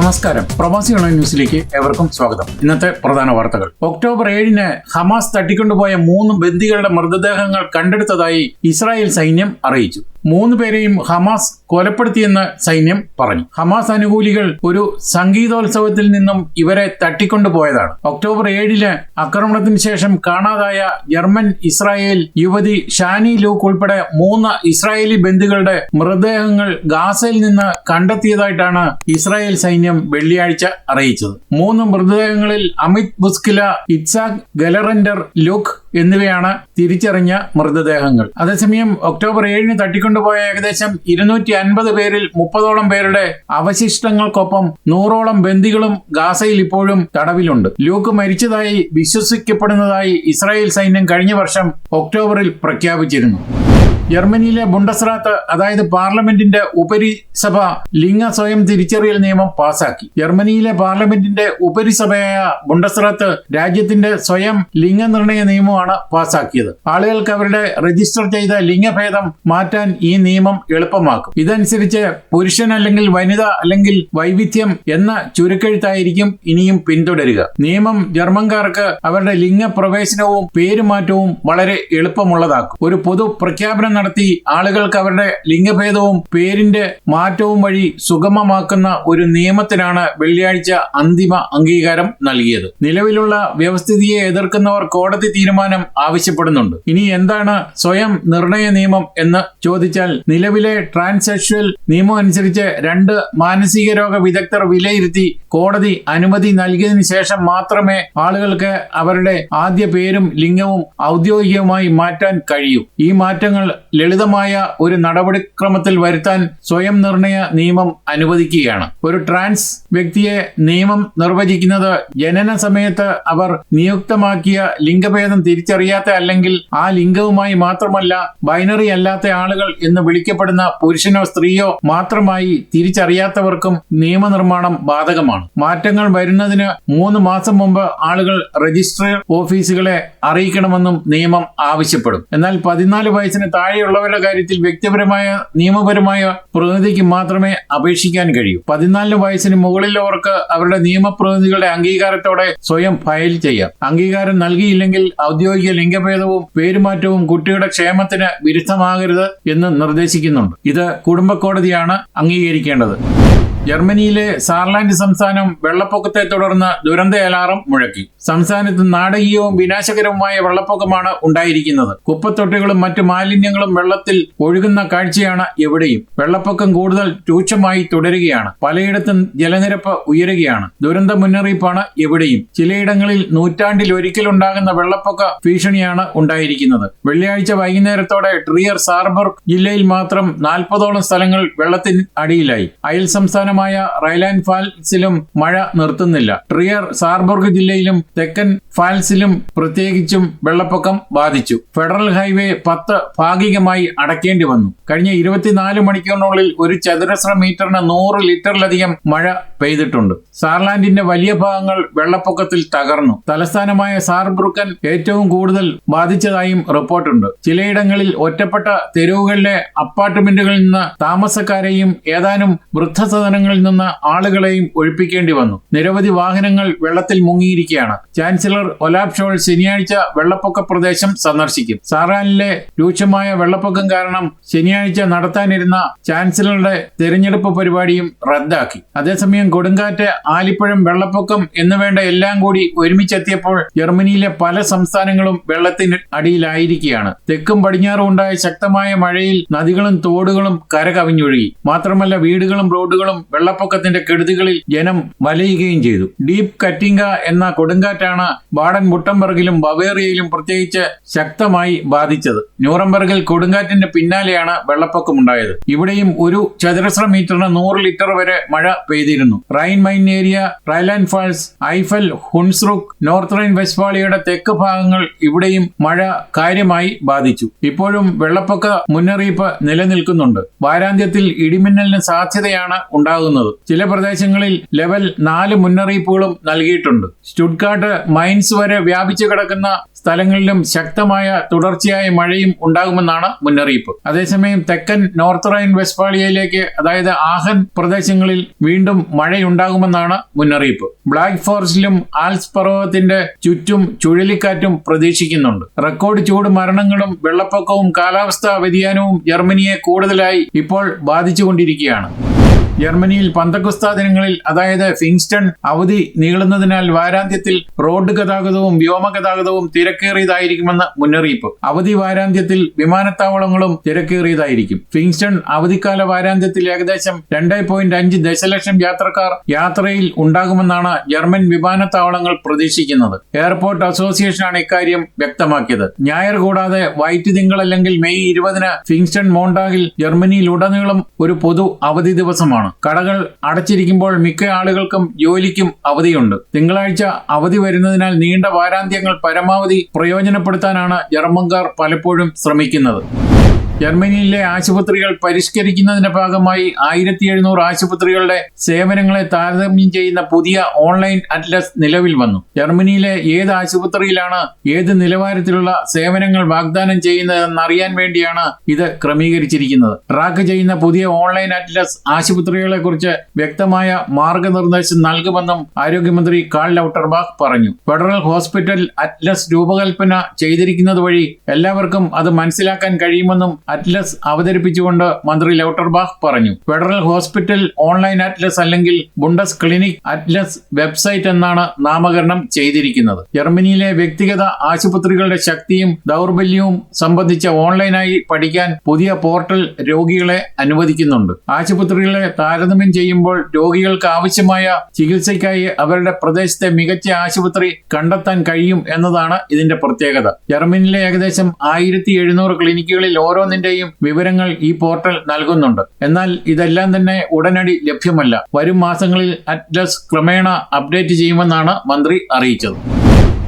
നമസ്കാരം. പ്രവാസി ഓൺലൈൻ ന്യൂസിലേക്ക് ഏവർക്കും സ്വാഗതം. ഇന്നത്തെ പ്രധാന വാർത്തകൾ. ഒക്ടോബർ ഏഴിന് ഹമാസ് തട്ടിക്കൊണ്ടുപോയ മൂന്ന് ബന്ദികളുടെ മൃതദേഹങ്ങൾ കണ്ടെടുത്തതായി ഇസ്രായേൽ സൈന്യം അറിയിച്ചു. മൂന്ന് പേരെയും ഹമാസ് കൊലപ്പെടുത്തിയെന്ന് സൈന്യം പറഞ്ഞു. ഹമാസ് അനുകൂലികൾ ഒരു സംഗീതോത്സവത്തിൽ നിന്നും ഇവരെ തട്ടിക്കൊണ്ടുപോയതാണ്. ഒക്ടോബർ ഏഴിന് ആക്രമണത്തിന് ശേഷം കാണാതായ ജർമ്മൻ ഇസ്രായേൽ യുവതി ഷാനി ലൂക്ക് ഉൾപ്പെടെ മൂന്ന് ഇസ്രായേലി ബന്ധുക്കളുടെ മൃതദേഹങ്ങൾ ഗാസയിൽ നിന്ന് കണ്ടെത്തിയതായിട്ടാണ് ഇസ്രായേൽ സൈന്യം വെള്ളിയാഴ്ച അറിയിച്ചത്. മൂന്ന് മൃതദേഹങ്ങളിൽ അമിത് ബുസ്കില ഇറ്റ്സാക് ഗലറൻഡർ ലുക്ക് എന്നിവയാണ് തിരിച്ചറിഞ്ഞ മൃതദേഹങ്ങൾ. അതേസമയം ഒക്ടോബർ ഏഴിന് തട്ടിക്കൊണ്ടുപോയ ഏകദേശം ഇരുന്നൂറ്റി അൻപത് പേരിൽ മുപ്പതോളം പേരുടെ അവശിഷ്ടങ്ങൾക്കൊപ്പം നൂറോളം ബന്ദികളും ഗാസയിൽ ഇപ്പോഴും തടവിലുണ്ട്. ലൂക്ക് മരിച്ചതായി വിശ്വസിക്കപ്പെടുന്നതായി ഇസ്രായേൽ സൈന്യം കഴിഞ്ഞ വർഷം ഒക്ടോബറിൽ പ്രഖ്യാപിച്ചിരുന്നു. ജർമ്മനിയിലെ ബുണ്ടസ്രാത്ത് അതായത് പാർലമെന്റിന്റെ ഉപരിസഭ ലിംഗ സ്വയം തിരിച്ചറിയൽ നിയമം പാസാക്കി. ജർമ്മനിയിലെ പാർലമെന്റിന്റെ ഉപരിസഭയായ ബുണ്ടസ്രാത്ത് രാജ്യത്തിന്റെ സ്വയം ലിംഗനിർണയ നിയമമാണ് പാസാക്കിയത്. ആളുകൾക്ക് അവരുടെ രജിസ്റ്റർ ചെയ്ത ലിംഗഭേദം മാറ്റാൻ ഈ നിയമം എളുപ്പമാക്കും. ഇതനുസരിച്ച് പുരുഷൻ അല്ലെങ്കിൽ വനിത അല്ലെങ്കിൽ വൈവിധ്യം എന്ന ചുരുക്കെഴുത്തായിരിക്കും ഇനിയും പിന്തുടരുക. നിയമം ജർമ്മൻകാർക്ക് അവരുടെ ലിംഗപ്രവേശനവും പേരുമാറ്റവും വളരെ എളുപ്പമുള്ളതാക്കും. ഒരു പൊതു പ്രഖ്യാപനം നടത്തി ആളുകൾക്ക് അവരുടെ ലിംഗഭേദവും പേരിന്റെ മാറ്റവും വഴി സുഗമമാക്കുന്ന ഒരു നിയമത്തിനാണ് വെള്ളിയാഴ്ച അന്തിമ അംഗീകാരം നൽകിയത്. നിലവിലുള്ള വ്യവസ്ഥിതിയെ എതിർക്കുന്നവർ കോടതി തീരുമാനം ആവശ്യപ്പെടുന്നുണ്ട്. ഇനി എന്താണ് സ്വയം നിർണയ നിയമം എന്ന് ചോദിച്ചാൽ നിലവിലെ ട്രാൻസെക്ഷൽ നിയമം അനുസരിച്ച് രണ്ട് മാനസിക രോഗ വിദഗ്ധർ വിലയിരുത്തി കോടതി അനുമതി നൽകിയതിനു ശേഷം മാത്രമേ ആളുകൾക്ക് അവരുടെ ആദ്യ പേരും ലിംഗവും ഔദ്യോഗികമായി മാറ്റാൻ കഴിയൂ. ഈ മാറ്റങ്ങൾ ലളിതമായ ഒരു നടപടിക്രമത്തിൽ വരുത്താൻ സ്വയം നിർണയ നിയമം അനുവദിക്കുകയാണ്. ഒരു ട്രാൻസ് വ്യക്തിയെ നിയമം നിർവചിക്കുന്നത് ജനന സമയത്ത് അവർ നിയുക്തമാക്കിയ ലിംഗഭേദം തിരിച്ചറിയാത്ത അല്ലെങ്കിൽ ആ ലിംഗവുമായി മാത്രമല്ല ബൈനറി അല്ലാത്ത ആളുകൾ എന്ന് വിളിക്കപ്പെടുന്ന പുരുഷനോ സ്ത്രീയോ മാത്രമായി തിരിച്ചറിയാത്തവർക്കും നിയമനിർമ്മാണം ബാധകമാണ്. മാറ്റങ്ങൾ വരുന്നതിന് മൂന്ന് മാസം മുമ്പ് ആളുകൾ രജിസ്റ്റർ ഓഫീസുകളെ അറിയിക്കണമെന്നും നിയമം ആവശ്യപ്പെടും. എന്നാൽ പതിനാല് വയസ്സിന് താഴെയുള്ളവരുടെ കാര്യത്തിൽ വ്യക്തിപരമായ നിയമപരമായ പ്രതിനിധിക്ക് മാത്രമേ അപേക്ഷിക്കാൻ കഴിയൂ. പതിനാലിന് വയസ്സിന് മുകളിലുള്ളവർക്ക് അവരുടെ നിയമപ്രതിനിധികളുടെ അംഗീകാരത്തോടെ സ്വയം ഫയൽ ചെയ്യാം. അംഗീകാരം നൽകിയില്ലെങ്കിൽ ഔദ്യോഗിക ലിംഗഭേദവും പേരുമാറ്റവും കുട്ടിയുടെ ക്ഷേമത്തിന് വിരുദ്ധമാകരുത് എന്ന് നിർദ്ദേശിക്കുന്നുണ്ട്. ഇത് കുടുംബ കോടതിയാണ് അംഗീകരിക്കേണ്ടത്. ജർമ്മനിയിലെ സാർലാൻഡ് സംസ്ഥാനം വെള്ളപ്പൊക്കത്തെ തുടർന്ന് ദുരന്ത അലാറം മുഴക്കി. സംസ്ഥാനത്ത് നാടകീയവും വിനാശകരവുമായ വെള്ളപ്പൊക്കമാണ് ഉണ്ടായിരിക്കുന്നത്. കുപ്പത്തൊട്ടികളും മറ്റു മാലിന്യങ്ങളും വെള്ളത്തിൽ ഒഴുകുന്ന കാഴ്ചയാണ് എവിടെയും. വെള്ളപ്പൊക്കം കൂടുതൽ രൂക്ഷമായി തുടരുകയാണ്. പലയിടത്തും ജലനിരപ്പ് ഉയരുകയാണ്. ദുരന്ത മുന്നറിയിപ്പാണ് എവിടെയും. ചിലയിടങ്ങളിൽ നൂറ്റാണ്ടിൽ ഒരിക്കലുണ്ടാകുന്ന വെള്ളപ്പൊക്ക ഭീഷണിയാണ് ഉണ്ടായിരിക്കുന്നത്. വെള്ളിയാഴ്ച വൈകുന്നേരത്തോടെ ട്രിയർ സാർബർഗ് ജില്ലയിൽ മാത്രം നാൽപ്പതോളം സ്ഥലങ്ങൾ വെള്ളത്തിന് അടിയിലായി. അയൽ സംസ്ഥാനമായ റൈലാൻഡ് ഫാൽസിലും മഴ നിർത്തുന്നില്ല. ട്രിയർ സാർബർഗ് ജില്ലയിലും തെക്കൻ ഫാൽസിലും പ്രത്യേകിച്ചും വെള്ളപ്പൊക്കം ബാധിച്ചു. ഫെഡറൽ ഹൈവേ പത്ത് ഭാഗികമായി അടയ്ക്കേണ്ടി വന്നു. കഴിഞ്ഞ ഇരുപത്തിനാല് മണിക്കൂറിനുള്ളിൽ ഒരു ചതുരശ്ര മീറ്ററിന് നൂറ് ലിറ്ററിലധികം മഴ പെയ്തിട്ടുണ്ട്. സാർലാൻഡിന്റെ വലിയ ഭാഗങ്ങൾ വെള്ളപ്പൊക്കത്തിൽ തകർന്നു. തലസ്ഥാനമായ സാർബ്രുക്കൻ ഏറ്റവും കൂടുതൽ ബാധിച്ചതായും റിപ്പോർട്ടുണ്ട്. ചിലയിടങ്ങളിൽ ഒറ്റപ്പെട്ട തെരുവുകളിലെ അപ്പാർട്ട്മെന്റുകളിൽ നിന്ന് താമസക്കാരെയും ഏതാനും വൃദ്ധസദനങ്ങളിൽ നിന്ന് ആളുകളെയും ഒഴിപ്പിക്കേണ്ടി വന്നു. നിരവധി വാഹനങ്ങൾ വെള്ളത്തിൽ മുങ്ങിയിരിക്കുകയാണ്. ചാൻസലർ ഒലാബ് ഷോൾ ശനിയാഴ്ച വെള്ളപ്പൊക്ക പ്രദേശം സന്ദർശിക്കും. സാറാനിലെ രൂക്ഷമായ വെള്ളപ്പൊക്കം കാരണം ശനിയാഴ്ച നടത്താനിരുന്ന ചാൻസലറുടെ തെരഞ്ഞെടുപ്പ് പരിപാടിയും റദ്ദാക്കി. അതേസമയം കൊടുങ്കാറ്റ് ആലിപ്പഴം വെള്ളപ്പൊക്കം എന്നുവേണ്ട എല്ലാം കൂടി ഒരുമിച്ചെത്തിയപ്പോൾ ജർമ്മനിയിലെ പല സംസ്ഥാനങ്ങളും വെള്ളത്തിന് അടിയിലായിരിക്കുകയാണ്. തെക്കും പടിഞ്ഞാറും ഉണ്ടായ ശക്തമായ മഴയിൽ നദികളും തോടുകളും കരകവിഞ്ഞൊഴുകി. മാത്രമല്ല വീടുകളും റോഡുകളും വെള്ളപ്പൊക്കത്തിന്റെ കെടുതികളിൽ ജനം വലയുകയും ചെയ്തു. ഡീപ് കറ്റിംഗ എന്ന കൊടുങ്കാറ്റാണ് ബാഡൻ ബുട്ടംബർഗിലും ബവേറിയയിലും പ്രത്യേകിച്ച് ശക്തമായി ബാധിച്ചത്. ന്യൂറംബർഗിൽ കൊടുങ്കാറ്റിന്റെ പിന്നാലെയാണ് വെള്ളപ്പൊക്കമുണ്ടായത്. ഇവിടെയും ഒരു ചതുരശ്ര മീറ്ററിന് നൂറ് ലിറ്റർ വരെ മഴ പെയ്തിരുന്നു. Rhine Main area Rhineland Pfalz Eifel Hunsrück north Rhine വെസ്റ്റ്വാളിയുടെ തെക്ക് ഭാഗങ്ങൾ ഇവിടെയും മഴ കാര്യമായി ബാധിച്ചു. ഇപ്പോഴും വെള്ളപ്പൊക്ക മുന്നറിയിപ്പ് നിലനിൽക്കുന്നുണ്ട്. വാരാന്ത്യത്തിൽ ഇടിമിന്നലിന് സാധ്യതയാണ് ഉണ്ടാകുന്നത്. ഉണ്ടാകുന്നത്. ചില പ്രദേശങ്ങളിൽ ലെവൽ നാല് മുന്നറിയിപ്പുകളും നൽകിയിട്ടുണ്ട്. സ്റ്റുഡ്കാട്ട് മൈൻസ് വരെ വ്യാപിച്ചു കിടക്കുന്ന സ്ഥലങ്ങളിലും ശക്തമായ തുടർച്ചയായ മഴയും ഉണ്ടാകുമെന്നാണ് മുന്നറിയിപ്പ്. അതേസമയം തെക്കൻ നോർത്ത് റൈൻ വെസ്റ്റ്ഫാളിയയിലേക്ക് അതായത് ആഹൻ പ്രദേശങ്ങളിൽ വീണ്ടും മഴയുണ്ടാകുമെന്നാണ് മുന്നറിയിപ്പ്. ബ്ലാക്ക് ഫോറസ്റ്റിലും ആൽസ് പർവതത്തിന്റെ ചുറ്റും ചുഴലിക്കാറ്റും പ്രതീക്ഷിക്കുന്നുണ്ട്. റെക്കോർഡ് ചൂട് മരണങ്ങളും വെള്ളപ്പൊക്കവും കാലാവസ്ഥാ വ്യതിയാനവും ജർമ്മനിയെ കൂടുതലായി ഇപ്പോൾ ബാധിച്ചുകൊണ്ടിരിക്കുകയാണ്. ജർമ്മനിയിൽ പന്തക്കുസ്ത ദിനങ്ങളിൽ അതായത് ഫിങ്സ്റ്റൺ അവധി നീളുന്നതിനാൽ വാരാന്ത്യത്തിൽ റോഡ് ഗതാഗതവും വ്യോമ ഗതാഗതവും തിരക്കേറിയതായിരിക്കുമെന്ന് മുന്നറിയിപ്പ്. അവധി വാരാന്ത്യത്തിൽ വിമാനത്താവളങ്ങളും തിരക്കേറിയതായിരിക്കും. ഫിങ്സ്റ്റൺ അവധിക്കാല വാരാന്ത്യത്തിൽ ഏകദേശം രണ്ട് പോയിന്റ് അഞ്ച് ദശലക്ഷം യാത്രക്കാർ യാത്രയിൽ ഉണ്ടാകുമെന്നാണ് ജർമ്മൻ വിമാനത്താവളങ്ങൾ പ്രതീക്ഷിക്കുന്നത്. എയർപോർട്ട് അസോസിയേഷനാണ് ഇക്കാര്യം വ്യക്തമാക്കിയത്. ഞായർ കൂടാതെ വൈറ്റ് തിങ്കൾ അല്ലെങ്കിൽ മെയ് ഇരുപതിന് ഫിങ്സ്റ്റൺ മോണ്ടാഗിൽ ജർമ്മനിയിലുടനീളം ഒരു പൊതു അവധി ദിവസമാണ്. കടകൾ അടച്ചിരിക്കുമ്പോൾ മിക്ക ആളുകൾക്കും ജോലിക്കും അവധിയുണ്ട്. തിങ്കളാഴ്ച അവധി വരുന്നതിനാൽ നീണ്ട വാരാന്ത്യങ്ങൾ പരമാവധി പ്രയോജനപ്പെടുത്താനാണ് ജർമ്മൻകാർ പലപ്പോഴും ശ്രമിക്കുന്നത്. ജർമ്മനിയിലെ ആശുപത്രികൾ പരിഷ്കരിക്കുന്നതിന്റെ ഭാഗമായി ആയിരത്തി എഴുന്നൂറ് ആശുപത്രികളുടെ സേവനങ്ങളെ താരതമ്യം ചെയ്യുന്ന പുതിയ ഓൺലൈൻ അറ്റ്ലസ് നിലവിൽ വന്നു. ജർമ്മനിയിലെ ഏത് ആശുപത്രിയിലാണ് ഏത് നിലവാരത്തിലുള്ള സേവനങ്ങൾ വാഗ്ദാനം ചെയ്യുന്നതെന്ന് അറിയാൻ വേണ്ടിയാണ് ഇത് ക്രമീകരിച്ചിരിക്കുന്നത്. ട്രാക്ക് ചെയ്യുന്ന പുതിയ ഓൺലൈൻ അറ്റ്ലസ് ആശുപത്രികളെ കുറിച്ച് വ്യക്തമായ മാർഗനിർദ്ദേശം നൽകുമെന്നും ആരോഗ്യമന്ത്രി കാൾ ലൌട്ടർബാഗ് പറഞ്ഞു. ഫെഡറൽ ഹോസ്പിറ്റൽ അറ്റ്ലസ് രൂപകൽപ്പന ചെയ്തിരിക്കുന്നത് വഴി എല്ലാവർക്കും അത് മനസ്സിലാക്കാൻ കഴിയുമെന്നും അറ്റ്ലസ് അവതരിപ്പിച്ചുകൊണ്ട് മന്ത്രി ലൗട്ടർബാഗ് പറഞ്ഞു. ഫെഡറൽ ഹോസ്പിറ്റൽ ഓൺലൈൻ അറ്റ്ലസ് അല്ലെങ്കിൽ ബുണ്ടസ് ക്ലിനിക് അറ്റ്ലസ് വെബ്സൈറ്റ് എന്നാണ് നാമകരണം ചെയ്തിരിക്കുന്നത്. ജർമ്മനിയിലെ വ്യക്തിഗത ആശുപത്രികളുടെ ശക്തിയും ദൗർബല്യവും സംബന്ധിച്ച ഓൺലൈനായി പഠിക്കാൻ പുതിയ പോർട്ടൽ രോഗികളെ അനുവദിക്കുന്നുണ്ട്. ആശുപത്രികളെ താരതമ്യം ചെയ്യുമ്പോൾ രോഗികൾക്ക് ആവശ്യമായ ചികിത്സയ്ക്കായി അവരുടെ പ്രദേശത്തെ മികച്ച ആശുപത്രി കണ്ടെത്താൻ കഴിയും എന്നതാണ് ഇതിന്റെ പ്രത്യേകത. ജർമ്മനിയിലെ ഏകദേശം ആയിരത്തി എഴുന്നൂറ് ക്ലിനിക്കുകളിൽ ഓരോന്നിന്റെയും വിവരങ്ങൾ ഈ പോർട്ടൽ നൽകുന്നുണ്ട്. എന്നാൽ ഇതെല്ലാം തന്നെ ഉടനടി ലഭ്യമല്ല. വരും മാസങ്ങളിൽ അറ്റ്ലസ് ക്രമേണ അപ്ഡേറ്റ് ചെയ്യുമെന്നാണ് മന്ത്രി അറിയിച്ചത്.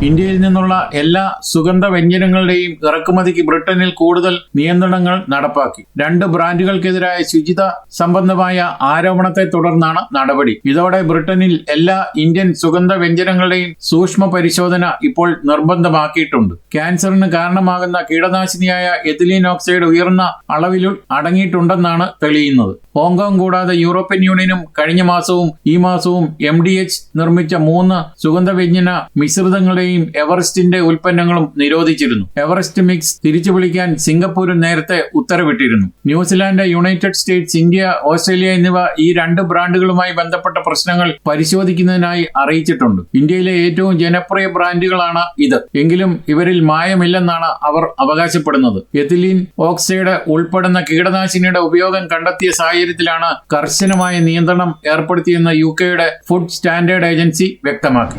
ഇന്ത്യയിൽ നിന്നുള്ള എല്ലാ സുഗന്ധ വ്യഞ്ജനങ്ങളുടെയും ഇറക്കുമതിക്ക് ബ്രിട്ടനിൽ കൂടുതൽ നിയന്ത്രണങ്ങൾ നടപ്പാക്കി. രണ്ട് ബ്രാൻഡുകൾക്കെതിരായ ശുചിത സംബന്ധമായ ആരോപണത്തെ തുടർന്നാണ് നടപടി. ഇതോടെ ബ്രിട്ടനിൽ എല്ലാ ഇന്ത്യൻ സുഗന്ധ വ്യഞ്ജനങ്ങളുടെയും സൂക്ഷ്മ പരിശോധന ഇപ്പോൾ നിർബന്ധമാക്കിയിട്ടുണ്ട്. ക്യാൻസറിന് കാരണമാകുന്ന കീടനാശിനിയായ എഥിലീൻ ഓക്സൈഡ് ഉയർന്ന അളവിൽ അടങ്ങിയിട്ടുണ്ടെന്നാണ് തെളിയുന്നത്. ഹോങ്കോങ് കൂടാതെ യൂറോപ്യൻ യൂണിയനും കഴിഞ്ഞ മാസവും ഈ മാസവും എം നിർമ്മിച്ച മൂന്ന് സുഗന്ധവ്യഞ്ജന മിശ്രിതങ്ങളുടെയും എവറസ്റ്റിന്റെ ഉൽപ്പന്നങ്ങളും നിരോധിച്ചിരുന്നു. എവറസ്റ്റ് മിക്സ് തിരിച്ചു വിളിക്കാൻ സിംഗപ്പൂരും നേരത്തെ ഉത്തരവിട്ടിരുന്നു. New Zealand United States India Australia എന്നിവ ഈ രണ്ട് ബ്രാൻഡുകളുമായി ബന്ധപ്പെട്ട പ്രശ്നങ്ങൾ പരിശോധിക്കുന്നതിനായി അറിയിച്ചിട്ടുണ്ട്. ഇന്ത്യയിലെ ഏറ്റവും ജനപ്രിയ ബ്രാൻഡുകളാണ് ഇത്. എങ്കിലും ഇവരിൽ മായമില്ലെന്നാണ് അവർ അവകാശപ്പെടുന്നത്. എത്തിലീൻ ഓക്സൈഡ് ഉൾപ്പെടുന്ന കീടനാശിനിയുടെ ഉപയോഗം കണ്ടെത്തിയ സാഹചര്യത്തിലാണ് കർശനമായ നിയന്ത്രണം ഏർപ്പെടുത്തിയെന്ന് യു കെയുടെ ഫുഡ് സ്റ്റാൻഡേർഡ് ഏജൻസി വ്യക്തമാക്കി.